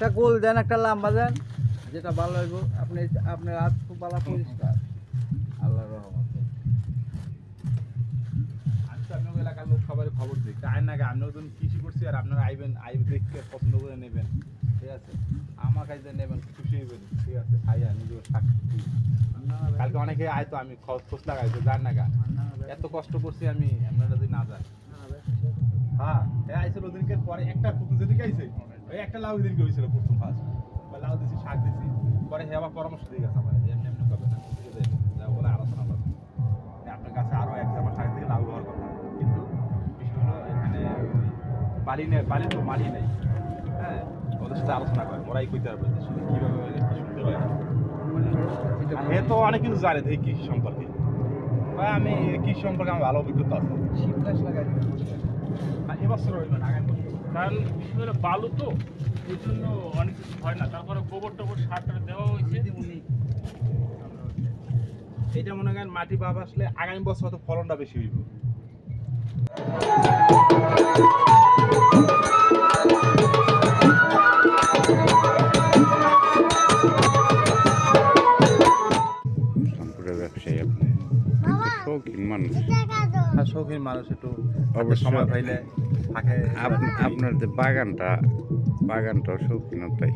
দেন একটা লাম্বা দেন যেটা ভালো হইব। আপনি আপনার হাত খুব ভালো পরিষ্কার। আল্লাহর রহমতে। আমি তো আপনার এলাকার লোক সবাই খবর দিই। তাই না আমিও যখন কৃষি করছি আর আপনারা আইবেন আইবে দেখতে পছন্দ করে নেবেন। ঠিক আছে? আমার কাছে নেবেন খুশি হইবেন। ঠিক আছে খাইয়া নিজেও সাক্ষী। কালকে অনেকে আয় তো আমি খোঁজ খোঁজ লাগাইছে জান না গা। এত কষ্ট করছি আমি আপনারা যদি না যান। হ্যাঁ আইছিল ওদিনকে পরে একটা পুতুল যেদিকে আইছে। ওই একটা লাউ দিনকে হয়েছিল প্রথম ফার্স্ট লাউ দিছি শাক দিছি। পরে হে আবার পরামর্শ দিয়ে গেছে আমার এমনি এমনি করবে না বলে আলোচনা করবে আপনার কাছে আরও এক জামা শাক থেকে লাউ হওয়ার কথা। কিন্তু বিষয় হলো এখানে বালি নেই বালি তো মালি নেই। হ্যাঁ ওদের সাথে আলোচনা করে ওরাই কইতে পারবে যে আসলে কীভাবে কি সুন্দর হয়। হে তো অনেক কিছু জানে এই কৃষি সম্পর্কে। ভাই আমি কৃষি সম্পর্কে আমার ভালো অভিজ্ঞতা আছে। শিবদাস লাগাই আর এবছর হইল না আগামী বছর। কারণ বিশেষ করে বালু তো এই জন্য অনেক কিছু হয় না। তারপরে গোবর টোবর সারটা দেওয়া হয়েছে। এটা মনে করেন মাটি বাপ আসলে আগামী বছর হয়তো ফলনটা বেশি হইব। সম্পূর্ণ ব্যবসায়ী আপনি। শৌখিন মানুষ। আর শৌখিন মানুষ একটু। সময় পাইলে আপনার যে বাগানটা বাগানটাও শৌখিনতাই।